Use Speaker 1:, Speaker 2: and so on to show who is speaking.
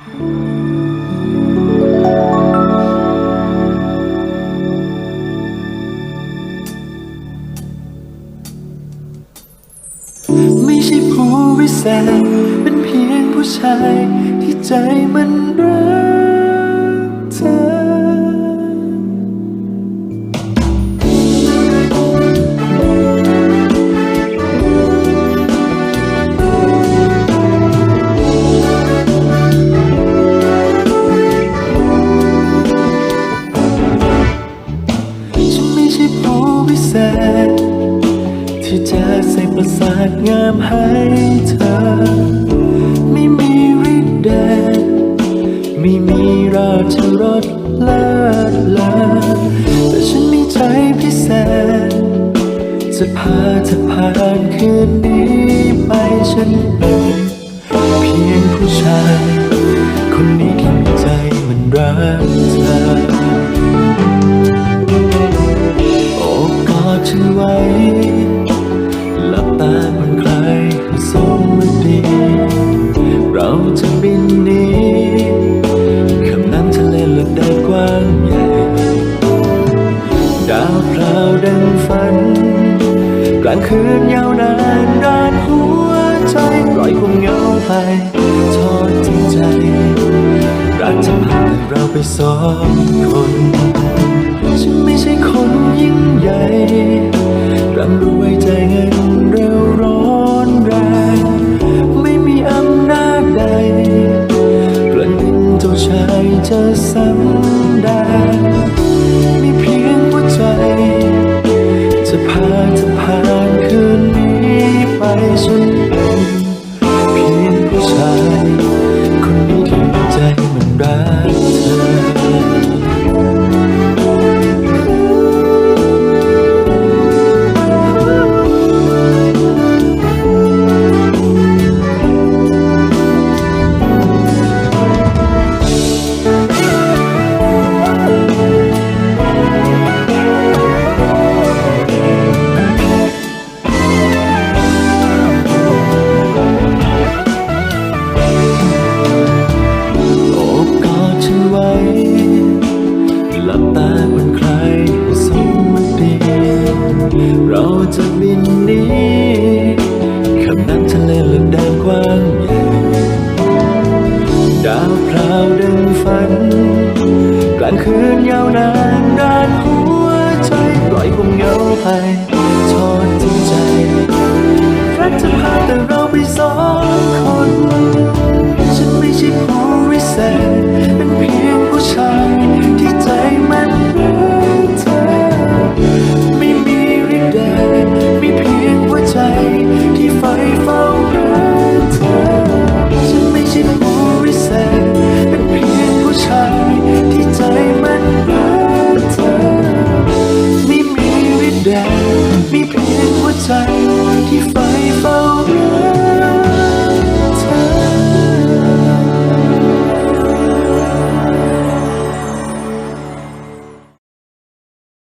Speaker 1: ไม่ใช่ผู้วิเศษเป็นเพียงผู้ชายที่ใจมันรัก ใส่ประสาทงามให้เธอ ไม่มีฤทธิ์เดชไม่มีราชรสเลิศเลอแต่ฉันมีใจพิเศษ จะพาเธอผ่านคืนนี้ไปฉันเป็นเพียงผู้ชาย คนนี้ที่มีใจมันรักเธอ โอกอดฉันไว้ ดังฝัน กลางคืนยาวนานด้านหัวใจปล่อยความเหงาไปทอดทิ้งใจรักจะพาเราไปสองคนฉัน จะบินนี้คำนั้นทะเลลึกดำกว้างใหญ่ดาวพราวดึงฝัน กลางคืนยาวนานด้านหัวใจปล่อยความเหงาไปทอดทิ้งใจรักจะพาแต่เราไปสอง มีเพียงหัวใจที่ไฟเฝ้ารอก